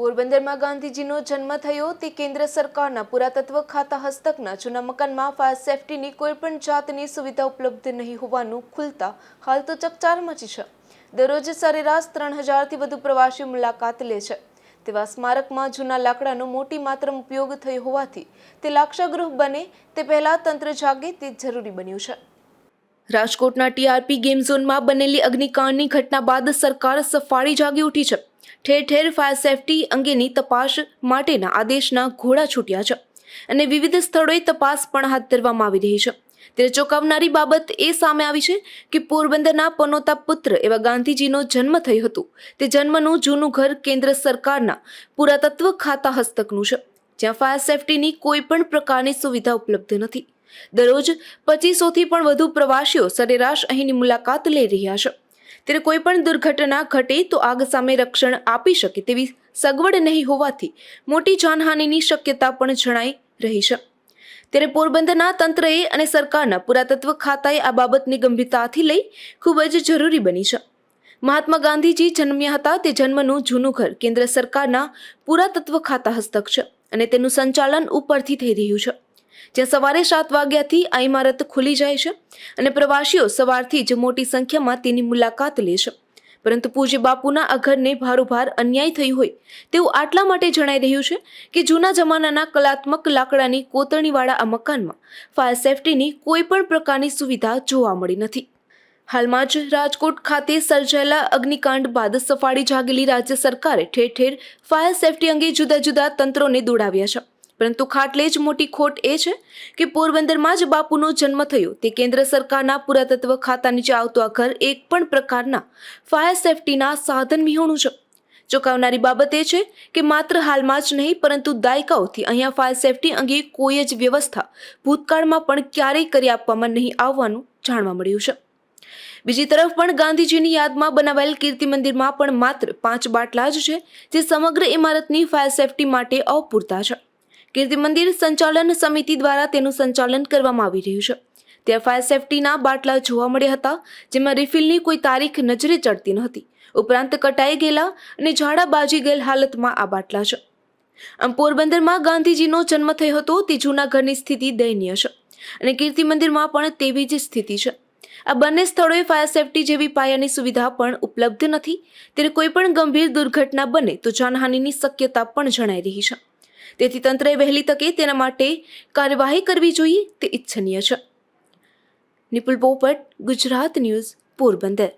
પોરબંદરમાં ગાંધીજીનો જન્મ થયો તે કેન્દ્ર સરકારના પુરાતત્વ ખાતા હસ્તકના જૂના મકાનમાં ફાયર સેફટીની કોઈપણ જાતની સુવિધા ઉપલબ્ધ નહીં હોવાનું ખુલતા હાલ તો ચકચાર મચી છે. દરરોજ સરેરાશ ત્રણ હજારથી વધુ પ્રવાસીઓ મુલાકાત લે છે. તેવા સ્મારકમાં જૂના લાકડાનો મોટી માત્રામાં ઉપયોગ થયો હોવાથી તે લાક્ષાગૃહ બને તે પહેલાં તંત્ર જાગે તે જરૂરી બન્યું છે. રાજકોટના ટીઆરપી ગેમ ઝોનમાં બનેલી અગ્નિકાંડની ઘટના બાદ સરકાર સફાળી જાગી ઉઠી છે. ઠેર ઠેર ફાયર સેફટી અંગેની તપાસ માટેના આદેશના ઘોડા છૂટ્યા છે અને વિવિધ સ્થળોએ તપાસ પણ હાથ ધરવામાં આવી રહી છે. ત્યારે ચોંકાવનારી બાબત એ સામે આવી છે કે પોરબંદરના પનોતા પુત્ર એવા ગાંધીજીનો જન્મ થયો હતો. તે જન્મનું જૂનું ઘર કેન્દ્ર સરકારના પુરાતત્વ ખાતા હસ્તકનું છે. જ્યાં ફાયર સેફટીની કોઈ પણ પ્રકારની સુવિધા ઉપલબ્ધ નથી. દરરોજ પચીસોથી પણ વધુ પ્રવાસીઓ સરેરાશ અહીંની મુલાકાત લઈ રહ્યા છે. ત્યારે કોઈ પણ દુર્ઘટના ઘટે તો આગ સામે રક્ષણ આપી શકે તેવી સગવડ નહીં હોવાથી મોટી જાનહાનિની શક્યતા પણ જણાઈ રહી છે. ત્યારે પોરબંદરના તંત્રએ અને સરકારના પુરાતત્વ ખાતાએ આ બાબતની ગંભીરતાથી લઈ ખૂબ જ જરૂરી બની છે. મહાત્મા ગાંધીજી જન્મ્યા હતા તે જન્મનું જૂનું ઘર કેન્દ્ર સરકારના પુરાતત્વ ખાતા હસ્તક છે. અને તેનું સંચાલન ઉપરથી થઈ રહ્યું છે. જ્યાં સવારે સાત વાગ્યાથી આ ઇમારત ખુલી જાય છે અને પ્રવાસીઓ સવારથી જ મોટી સંખ્યામાં તેની મુલાકાત લે છે. પરંતુ પૂજ્ય બાપુના આ ભારોભાર અન્યાય થયું હોય તેવું આટલા માટે જણાઈ રહ્યું છે કે જૂના જમાનાના કલાત્મક લાકડાની કોતરણીવાળા આ મકાનમાં ફાયર સેફટીની કોઈ પણ પ્રકારની સુવિધા જોવા મળી નથી. હાલમાં જ રાજકોટ ખાતે સર્જાયેલા અગ્નિકાંડ બાદ સફાળી જાગેલી રાજ્ય સરકારે ઠેર ઠેર ફાયર સેફટી અંગે જુદા જુદા તંત્રોને દોડાવ્યા છે. પરંતુ ખાટલે જ મોટી ખોટ એ છે કે પોરબંદરમાં જ બાપુનો જન્મ થયો. તે કેન્દ્ર સરકારના પુરાતત્વ ખાતા નીચે આવતું આ ઘર એક પણ પ્રકારના ફાયર સેફટીના સાધન વિહોણું છે. ચોંકાવનારી બાબત એ છે કે માત્ર હાલમાં જ નહીં, પરંતુ દાયકાઓથી અહીંયા ફાયર સેફટી અંગે કોઈ જ વ્યવસ્થા ભૂતકાળમાં પણ ક્યારેય કરી આપવામાં નહીં આવવાનું જાણવા મળ્યું છે. બીજી તરફ પણ ગાંધીજીની યાદમાં બનાવાયેલ કીર્તિ મંદિરમાં પણ માત્ર પાંચ બાટલા જ છે, જે સમગ્ર ઇમારતની ફાયર સેફટી માટે અપૂરતા છે. કીર્તિ મંદિર સંચાલન સમિતિ દ્વારા તેનું સંચાલન કરવામાં આવી રહ્યું છે. ત્યાં ફાયર સેફટીના બાટલા જોવા મળ્યા હતા, જેમાં રિફિલની કોઈ તારીખ નજરે ચડતી નહોતી. ઉપરાંત કટાઈ ગયેલા અને ઝાડા બાજી ગયેલ હાલતમાં આ બાટલા છે. આમ પોરબંદરમાં ગાંધીજીનો જન્મ થયો હતો તે જૂના ઘરની સ્થિતિ દયનીય છે અને કીર્તિ મંદિરમાં પણ તેવી જ સ્થિતિ છે. આ બંને સ્થળોએ ફાયર સેફટી જેવી પાયાની સુવિધા પણ ઉપલબ્ધ નથી. ત્યારે કોઈ પણ ગંભીર દુર્ઘટના બને તો જાનહાનિની શક્યતા પણ જણાઈ રહી છે. તેથી તંત્રએ વહેલી તકે તેના માટે કાર્યવાહી કરવી જોઈએ તે ઇચ્છનીય છે. નિપુલ પોપટ, ગુજરાત ન્યૂઝ, પોરબંદર.